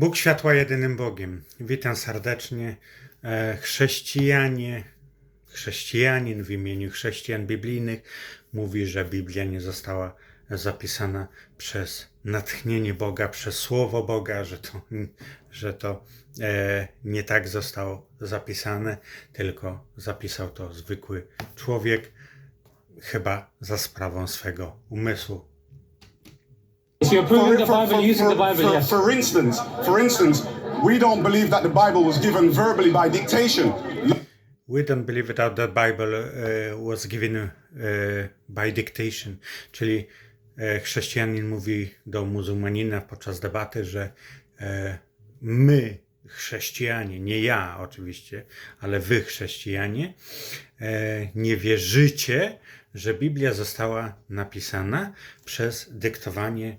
Bóg światła jedynym Bogiem. Witam serdecznie. E, Chrześcijanie, chrześcijanin w imieniu chrześcijan biblijnych mówi, że Biblia nie została zapisana przez natchnienie Boga, przez Słowo Boga, że to, że to e, nie tak zostało zapisane, tylko zapisał to zwykły człowiek, chyba za sprawą swego umysłu. So you're proving the Bible using the Bible, for, yes. for instance, for instance, we don't believe that the Bible was given verbally by dictation. We don't believe that the Bible uh, was given uh, by dictation, czyli e, chrześcijanin mówi do muzułmanina podczas debaty, że e, my, chrześcijanie, nie ja oczywiście, ale wy, chrześcijanie, e, nie wierzycie, że Biblia została napisana przez dyktowanie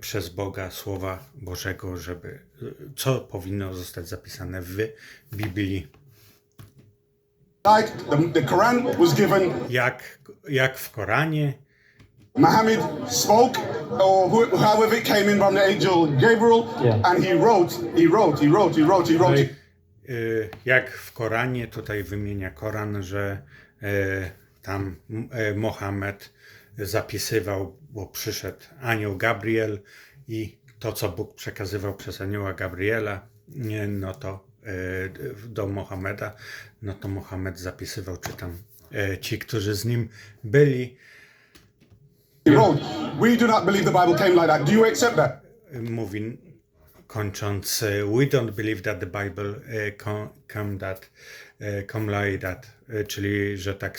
przez Boga Słowa Bożego, żeby e, co powinno zostać zapisane w Biblii. Like the, the Quran was given, jak, jak w Koranie, Muhammad spoke, or however it came in from the angel Gabriel, Yeah. and he wrote, he wrote, he wrote, he wrote, he wrote. y, jak w Koranie, tutaj wymienia Koran, że y, tam y, Mohamed zapisywał, bo przyszedł anioł Gabriel i to, co Bóg przekazywał przez anioła Gabriela, no to y, do Mohameda, no to Mohamed zapisywał, czy tam y, ci, którzy z nim byli. We do not believe the Bible came like that. Do you accept that? mówi kończąc e, We don't believe that the Bible e, come that e, come like that, e, czyli że tak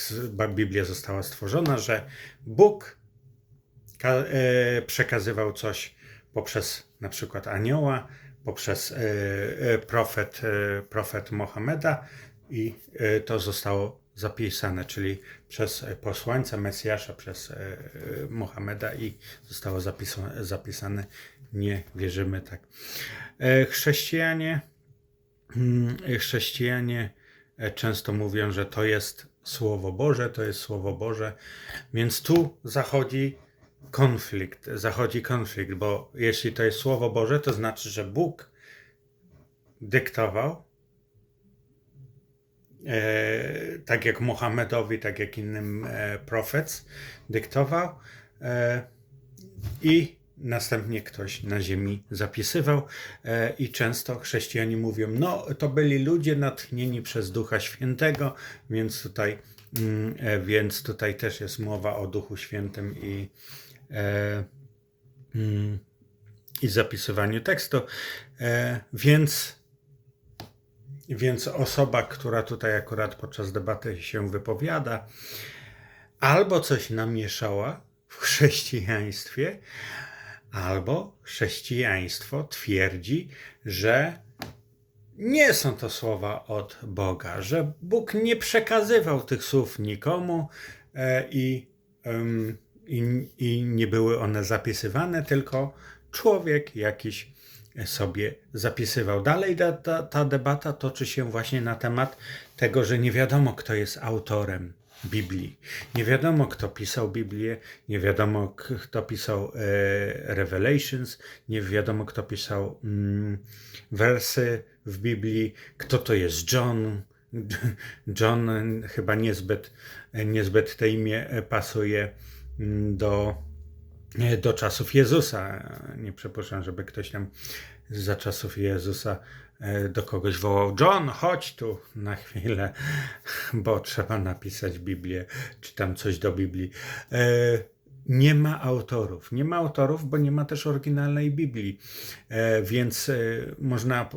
Biblia została stworzona, że Bóg e, przekazywał coś poprzez na przykład anioła, poprzez e, e, profet, e, profet Mohameda i e, to zostało zapisane, czyli przez e, posłańca Mesjasza, przez e, e, Mohameda i zostało zapisane, zapisane. Nie wierzymy tak. E, Chrześcijanie, mm, chrześcijanie e, często mówią, że to jest Słowo Boże, to jest Słowo Boże, więc tu zachodzi konflikt, zachodzi konflikt, bo jeśli to jest Słowo Boże, to znaczy, że Bóg dyktował, e, tak jak Mohamedowi, tak jak innym e, profec dyktował e, i następnie ktoś na ziemi zapisywał e, i często chrześcijanie mówią, no to byli ludzie natchnieni przez Ducha Świętego, więc tutaj, mm, e, więc tutaj też jest mowa o Duchu Świętym i e, mm, i zapisywaniu tekstu. Więc, więc osoba, która tutaj akurat podczas debaty się wypowiada, albo coś namieszała w chrześcijaństwie, albo chrześcijaństwo twierdzi, że nie są to słowa od Boga, że Bóg nie przekazywał tych słów nikomu e, i, i, i nie były one zapisywane, tylko człowiek jakiś sobie zapisywał. Dalej ta, ta, ta debata toczy się właśnie na temat tego, że nie wiadomo, kto jest autorem Biblii. Nie wiadomo, kto pisał Biblię, nie wiadomo, kto pisał e, Revelations, nie wiadomo, kto pisał mm, wersy w Biblii, kto to jest John. John chyba niezbyt, niezbyt te imię e, pasuje mm, do, e, do czasów Jezusa. Nie przypuszczam, żeby ktoś tam za czasów Jezusa do kogoś wołał: John, chodź tu na chwilę, bo trzeba napisać Biblię, czy tam coś do Biblii. E, Nie ma autorów. Nie ma autorów, bo nie ma też oryginalnej Biblii. E, Więc e, można,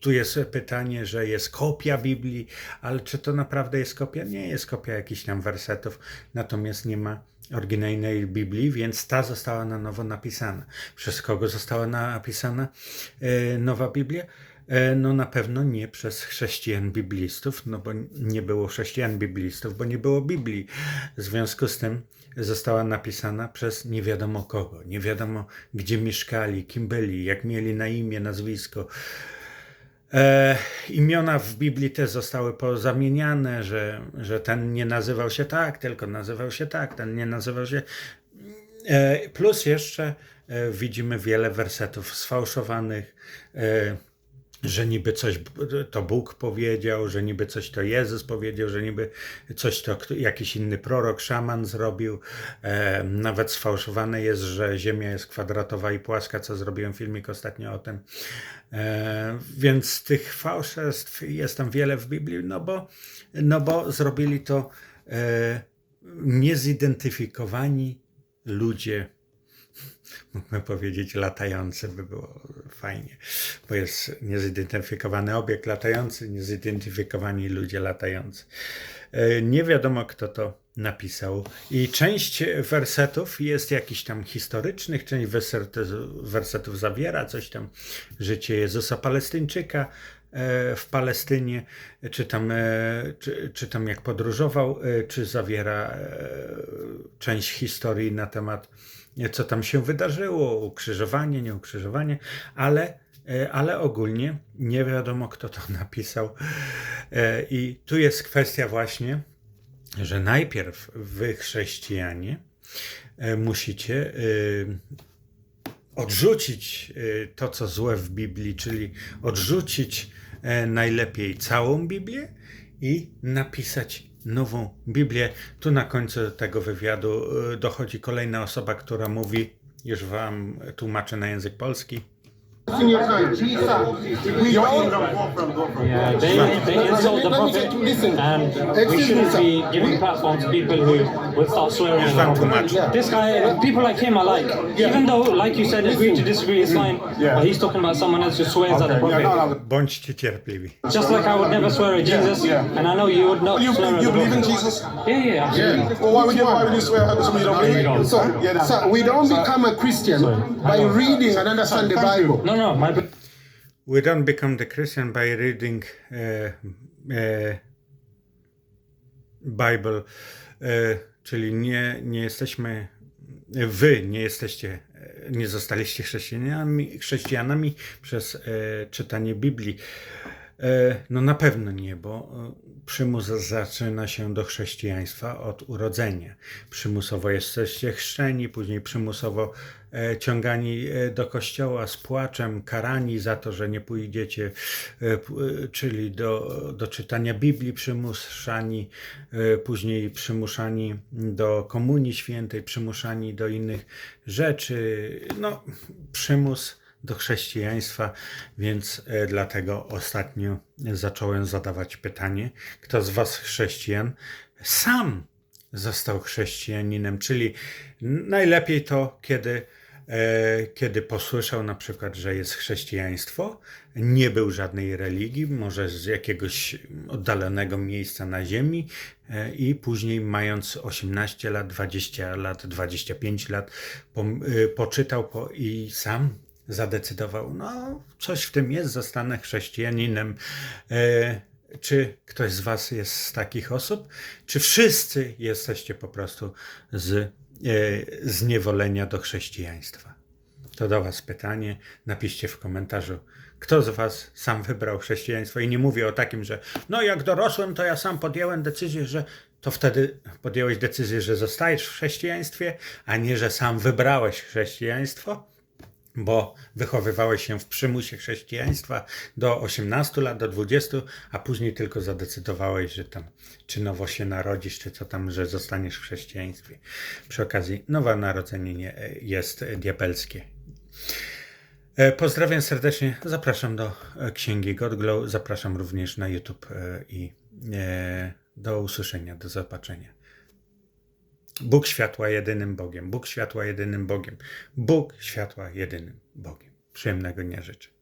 tu jest pytanie, że jest kopia Biblii, ale czy to naprawdę jest kopia? Nie jest kopia jakichś tam wersetów, natomiast nie ma oryginalnej Biblii, więc ta została na nowo napisana. Przez kogo została napisana e, nowa Biblia? E, No na pewno nie przez chrześcijan biblistów, no bo nie było chrześcijan biblistów, bo nie było Biblii. W związku z tym została napisana przez nie wiadomo kogo, nie wiadomo gdzie mieszkali, kim byli, jak mieli na imię, nazwisko. E, imiona w Biblii też zostały pozamieniane, że, że ten nie nazywał się tak, tylko nazywał się tak, ten nie nazywał się. E, plus jeszcze e, widzimy wiele wersetów sfałszowanych, e, że niby coś to Bóg powiedział, że niby coś to Jezus powiedział, że niby coś to jakiś inny prorok, szaman zrobił. E, nawet sfałszowane jest, że Ziemia jest kwadratowa i płaska, co zrobiłem filmik ostatnio o tym. E, więc tych fałszerstw jest tam wiele w Biblii, no bo, no bo zrobili to e, niezidentyfikowani ludzie mógłbym powiedzieć latający, by było fajnie, bo jest niezidentyfikowany obiekt latający, niezidentyfikowani ludzie latający. E, Nie wiadomo, kto to napisał. I część wersetów jest jakichś tam historycznych, część wersetów, zawiera coś tam, życie Jezusa Palestyńczyka w Palestynie, czy tam, e, czy, czy tam jak podróżował, e, czy zawiera e, część historii na temat co tam się wydarzyło, ukrzyżowanie, nie ukrzyżowanie, ale, e, ale ogólnie nie wiadomo, kto to napisał. E, I tu jest kwestia właśnie, że najpierw wy, chrześcijanie, e, musicie e, odrzucić e, to, co złe w Biblii, czyli odrzucić e, najlepiej całą Biblię i napisać nową Biblię. Tu na końcu tego wywiadu e, dochodzi kolejna osoba, która mówi, już wam tłumaczę na język polski. Yeah, they, they insult the prophet, and we shouldn't be giving platform to people who would start swearing. Już at the wam prophet. tłumaczę. This guy, people like him, I like. Even though, like you said, agree to disagree is fine. Yeah. But he's talking about someone else who swears at the Okay, yeah, prophet. no, no. Bądźcie cierpliwi. Just like I would never swear at Jesus, yeah. and I know you would not You, swear at you the believe in. Jesus? Yeah, yeah, absolutely. Yeah. Well, why would you, why would you swear at something you don't believe in? So, Yeah, no. sir, we don't become a Christian by reading and understand the Bible. No, no, my We don't become the Christian by reading uh, uh, Bible, uh, czyli nie, nie jesteśmy, wy nie jesteście, nie zostaliście chrześcijanami, chrześcijanami przez e, czytanie Biblii. E, no na pewno nie, bo e, przymus zaczyna się do chrześcijaństwa od urodzenia. Przymusowo jesteście chrzczeni, później przymusowo ciągani e, do kościoła z płaczem, karani za to, że nie pójdziecie, e, e, czyli do, do czytania Biblii przymuszani, e, później przymuszani do komunii świętej, przymuszani do innych rzeczy. No, przymus do chrześcijaństwa, więc e, dlatego ostatnio zacząłem zadawać pytanie, kto z Was chrześcijan sam został chrześcijaninem, czyli najlepiej to, kiedy, e, kiedy posłyszał na przykład, że jest chrześcijaństwo, nie był żadnej religii, może z jakiegoś oddalonego miejsca na ziemi e, i później mając 18 lat, 20 lat, 25 lat pom- e, poczytał po, i sam zadecydował, no coś w tym jest, zostanę chrześcijaninem. E, czy ktoś z Was jest z takich osób? Czy wszyscy jesteście po prostu z e, zniewolenia do chrześcijaństwa? To do Was pytanie. Napiszcie w komentarzu, kto z Was sam wybrał chrześcijaństwo. I nie mówię o takim, że no jak dorosłem, to ja sam podjąłem decyzję, że to wtedy podjąłeś decyzję, że zostajesz w chrześcijaństwie, a nie, że sam wybrałeś chrześcijaństwo bo wychowywałeś się w przymusie chrześcijaństwa do 18 lat, do 20, a później tylko zadecydowałeś, że tam czy nowo się narodzisz, czy co tam, że zostaniesz w chrześcijaństwie. Przy okazji, nowe narodzenie nie, jest diabelskie. E, Pozdrawiam serdecznie, zapraszam do e, Księgi Godglow, zapraszam również na YouTube e, i e, do usłyszenia, do zobaczenia. Bóg światła jedynym Bogiem. Bóg światła jedynym Bogiem. Bóg światła jedynym Bogiem. Przyjemnego dnia życzę.